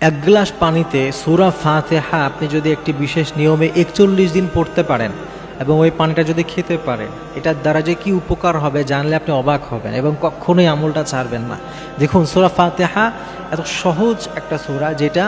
এক গ্লাস পানিতে সুরা ফাতেহা আপনি যদি একটি বিশেষ নিয়মে একচল্লিশ দিন পড়তে পারেন এবং ওই পানিটা যদি খেতে পারেন, এটার দ্বারা যে কি উপকার হবে জানলে আপনি অবাক হবেন এবং কখনোই আমলটা ছাড়বেন না। দেখুন, সুরা ফাতেহা এত সহজ একটা সুরা যেটা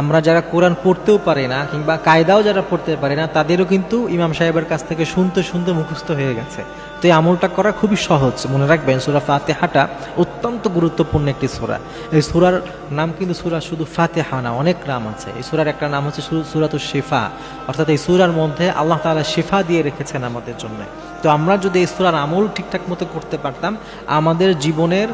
আমরা যারা কোরআন পড়তেও পারি না কিংবা কায়দাও যারা পড়তে পারি না, তাদেরও কিন্তু ইমাম সাহেবের কাছ থেকে শুনতে শুনতে মুখস্থ হয়ে গেছে। তো এই আমলটা করা খুবই সহজ। মনে রাখবেন সুরা ফাতেহাটা অত্যন্ত গুরুত্বপূর্ণ একটি সুরা। এই সুরার নাম কিন্তু সুরা শুধু ফাতেহা না, অনেক নাম আছে। এই সুরার একটা নাম হচ্ছে সুরাত শেফা। অর্থাৎ এই সুরার মধ্যে আল্লাহ তালা শেফা দিয়ে রেখেছেন আমাদের জন্য। তো আমরা যদি এই সুরার আমল ঠিকঠাক মতো করতে পারতাম, আমাদের জীবনের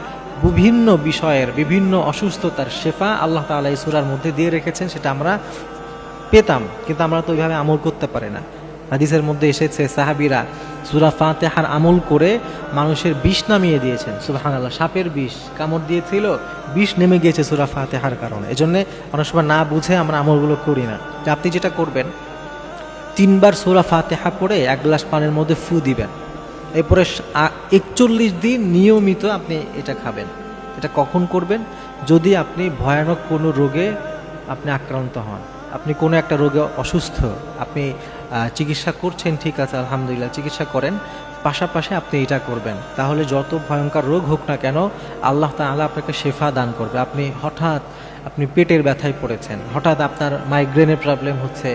বিভিন্ন বিষয়ের বিভিন্ন অসুস্থতার শেফা আল্লাহ তাআলা এই সুরার মধ্যে দিয়ে রেখেছেন, সেটা আমরা পেতাম, কিন্তু আমরা তো ওইভাবে আমল করতে পারি না। হাদিসের মধ্যে এসেছে, সাহাবিরা সুরা ফাতেহার আমল করে মানুষের বিষ নামিয়ে দিয়েছেন। সুবাহান আল্লাহ সাপের বিষ কামড় দিয়েছিল, বিষ নেমে গিয়েছে সুরা ফাতেহার কারণে। এজন্য অনেক সময় না বুঝে আমরা আমলগুলো করি না। আপনি যেটা করবেন, তিনবার সুরা ফাতেহা পড়ে এক গ্লাস পানির মধ্যে ফু দিবেন। এরপরে একচল্লিশ দিন নিয়মিত আপনি এটা খাবেন। এটা কখন করবেন? যদি আপনি ভয়ানক কোনো রোগে আপনি আক্রান্ত হন, আপনি কোনো একটা রোগে অসুস্থ, আপনি চিকিৎসা করছেন, ঠিক আছে, আলহামদুলিল্লাহ, চিকিৎসা করেন, পাশাপাশি আপনি এটা করবেন। তাহলে যত ভয়ঙ্কর রোগ হোক না কেন, আল্লাহ তাআলা আপনাকে শেফা দান করবে। আপনি হঠাৎ আপনি পেটের ব্যথায় পড়েছেন, হঠাৎ আপনার মাইগ্রেনের প্রবলেম হচ্ছে,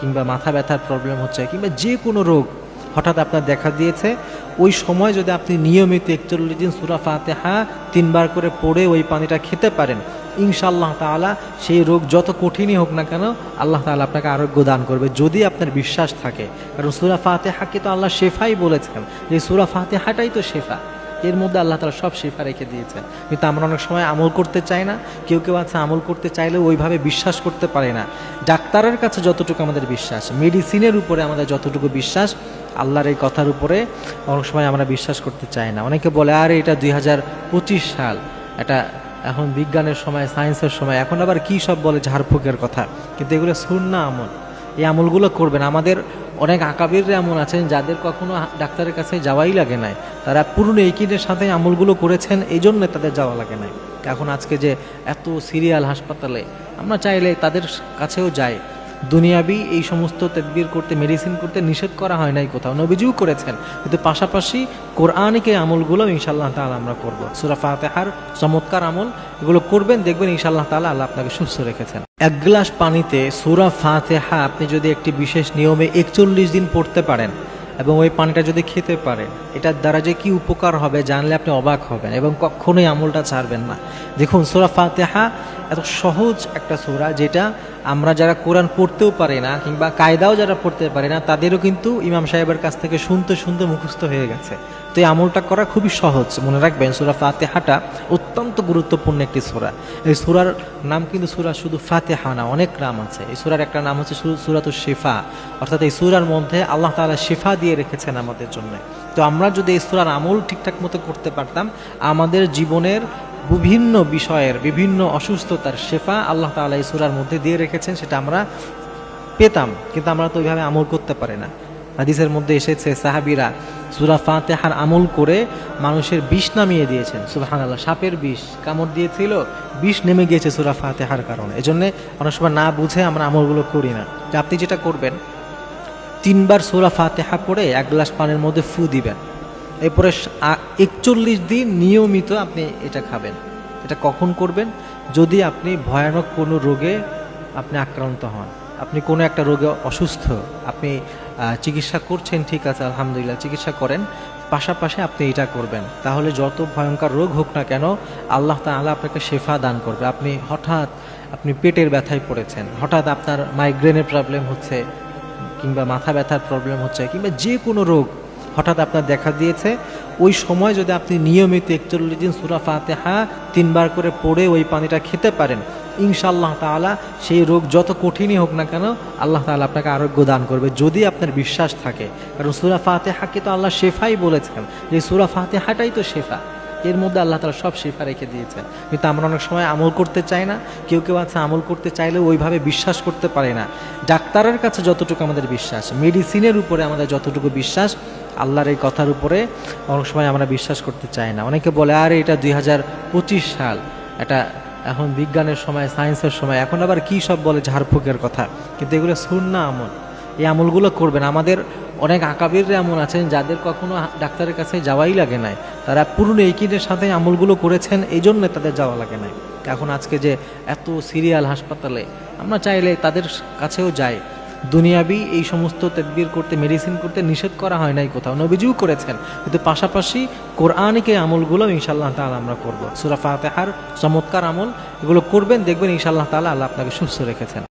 কিংবা মাথা ব্যথার প্রবলেম হচ্ছে, কিংবা যে কোনো রোগ হঠাৎ আপনার দেখা দিয়েছে, ওই সময় যদি আপনি নিয়মিত একচল্লিশ দিন সুরা ফাতেহা তিনবার করে পড়ে ওই পানিটা খেতে পারেন, ইনশাআল্লাহ তালা সেই রোগ যত কঠিনই হোক না কেন, আল্লাহ তালা আপনাকে আরোগ্য দান করবে যদি আপনার বিশ্বাস থাকে। কারণ সুরা ফাতেহাকে তো আল্লাহ শেফাই বলেছেন, যে সুরা ফাতেহাটাই তো শেফা। এর মধ্যে আল্লাহ তালা সব শিফা রেখে দিয়েছেন। কিন্তু আমরা অনেক সময় আমল করতে চাই না, কেউ কেউ আছে আমল করতে চাইলেও ওইভাবে বিশ্বাস করতে পারে না। ডাক্তারের কাছে যতটুকু আমাদের বিশ্বাস, মেডিসিনের উপরে আমাদের যতটুকু বিশ্বাস, আল্লাহর এই কথার উপরে অনেক সময় আমরা বিশ্বাস করতে চাই না। অনেকে বলে, আরে, এটা দুই হাজার পঁচিশ সাল, এটা এখন বিজ্ঞানের সময়, সায়েন্সের সময়, এখন আবার কি সব বলে ঝাড়ফুঁকের কথা? কিন্তু এগুলো সুন্না আমল। এই আমলগুলো করবেন। আমাদের অনেক আকাবির এমন আছেন যাদের কখনো ডাক্তারের কাছে যাওয়াই লাগে নাই। তারা পুরনো এইকিনের সাথে আমলগুলো করেছেন এই জন্য তাদের যাওয়া লাগে নাই। এখন আজকে যে এত সিরিয়াল হাসপাতালে, আমরা চাইলে তাদের কাছেও যাই। দুনিয়াবি এই সমস্ত তদবির করতে, মেডিসিন করতে নিষেধ করা হয় নাই কোথাও, নবীজিও করেছেন। কিন্তু পাশাপাশি কোরআনিকে আমলগুলো ইনশাল্লাহ তাআলা আমরা করব। সুরা ফাতেহার চমৎকার আমল, এগুলো করবেন, দেখবেন ইনশাল্লাহ তাআলা আল্লাহ আপনাকে সুস্থ রেখেছেন। এক গ্লাস পানিতে সুরা ফাতেহা আপনি যদি একটি বিশেষ নিয়মে একচল্লিশ দিন পড়তে পারেন এবং ওই পানিটা যদি খেতে পারেন, এটার দ্বারা যে কি উপকার হবে জানলে আপনি অবাক হবেন এবং কখনোই আমলটা ছাড়বেন না। দেখুন, সুরা ফাতেহা এত সহজ একটা সুরা যেটা আমরা যারা কোরআন পড়তেও পারি না কিংবা কায়দাও যারা পড়তে পারি না, তাদেরও কিন্তু ইমাম সাহেবের কাছ থেকে শুনতে শুনতে মুখস্থ হয়ে গেছে। তো এই আমলটা করা খুবই সহজ। মনে রাখবেন সুরা ফাতেহাটা অত্যন্ত গুরুত্বপূর্ণ একটি সুরা। এই সুরার নাম কিন্তু সুরা শুধু ফাতেহা না, অনেক নাম আছে। এই সুরার একটা নাম হচ্ছে সুরাত শেফা। অর্থাৎ এই সুরার মধ্যে আল্লাহ তালা শেফা দিয়ে রেখেছেন আমাদের জন্য। তো আমরা যদি এই সুরার আমল ঠিকঠাক মতো করতে পারতাম, আমাদের জীবনের বিভিন্ন বিষয়ের বিভিন্ন অসুস্থতার শেফা আল্লাহ তাআলা এই সুরার মধ্যে দিয়ে রেখেছেন, সেটা আমরা পেতাম, কিন্তু আমরা তো ওইভাবে আমল করতে পারি না। হাদিসের মধ্যে এসেছে, সাহাবিরা সুরা ফাতেহার আমল করে মানুষের বিষ নামিয়ে দিয়েছেন। সুবাহান আল্লাহ সাপের বিষ, কামড় দিয়েছিল, বিষ নেমে গিয়েছে সুরা ফাতেহার কারণে। এজন্য অনেক সময় না বুঝে আমরা আমলগুলো করি না। আপনি যেটা করবেন, তিনবার সুরা ফাতেহা পড়ে এক গ্লাস পানির মধ্যে ফু দিবেন। এরপরে একচল্লিশ দিন নিয়মিত আপনি এটা খাবেন। এটা কখন করবেন? যদি আপনি ভয়ানক কোনো রোগে আপনি আক্রান্ত হন, আপনি কোনো একটা রোগে অসুস্থ, আপনি চিকিৎসা করছেন, ঠিক আছে, আলহামদুলিল্লাহ, চিকিৎসা করেন, পাশাপাশি আপনি এটা করবেন। তাহলে যত ভয়ঙ্কর রোগ হোক না কেন, আল্লাহ তাআলা আপনাকে শেফা দান করবে। আপনি হঠাৎ আপনি পেটের ব্যথায় পড়েছেন, হঠাৎ আপনার মাইগ্রেনের প্রবলেম হচ্ছে, কিংবা মাথা ব্যথার প্রবলেম হচ্ছে, কিংবা যে কোনো রোগ হঠাৎ আপনার দেখা দিয়েছে, ওই সময় যদি আপনি নিয়মিত একচল্লিশ দিন সুরা ফাতেহা তিনবার করে পড়ে ওই পানিটা খেতে পারেন, ইনশাআল্লাহ তালা সেই রোগ যত কঠিনই হোক না কেন, আল্লাহ তালা আপনাকে আরোগ্য দান করবে যদি আপনার বিশ্বাস থাকে। কারণ সুরা ফাতেহাকে তো আল্লাহ শেফাই বলেছেন, যে সুরা ফাতে হাটাই তো শেফা। এর মধ্যে আল্লাহ তালা সব শেফা রেখে দিয়েছেন। কিন্তু আমরা অনেক সময় আমল করতে চাই না, কেউ কেউ আছে আমল করতে চাইলেও ওইভাবে বিশ্বাস করতে পারে না। ডাক্তারের কাছে যতটুকু আমাদের বিশ্বাস, মেডিসিনের উপরে আমাদের যতটুকু বিশ্বাস, আল্লাহর এই কথার উপরে অনেক সময় আমরা বিশ্বাস করতে চাই না। অনেকে বলে, আরে, এটা দুই হাজার পঁচিশ সাল, এটা এখন বিজ্ঞানের সময় সায়েন্সের সময়, এখন আবার কি সব বলে ঝাড়ফুঁকের কথা? কিন্তু এগুলো সুন্না আমল। এই আমলগুলো করবেন। আমাদের অনেক আকাবির এমন আছেন যাদের কখনো ডাক্তারের কাছে যাওয়াই লাগে নাই। তারা পুরনো এইকিনের সাথে আমলগুলো করেছেন এই জন্য তাদের যাওয়া লাগে নাই। এখন আজকে যে এত সিরিয়াল হাসপাতালে, আমরা চাইলে তাদের কাছেও যাই। দুনিয়াবি এই সমস্ত তদবির করতে, মেডিসিন করতে নিষেধ করা হয় নাই কোথাও। নবীজিও করেছেন। কিন্তু পাশাপাশি কোরআনিক আমলগুলো ইনশাল্লাহ তালা আমরা করব। সুরা ফাতেহার চমৎকার আমল। এগুলো করবেন, দেখবেন ইনশাল্লাহ তালা আল্লাহ আপনাকে সুস্থ রেখেছেন।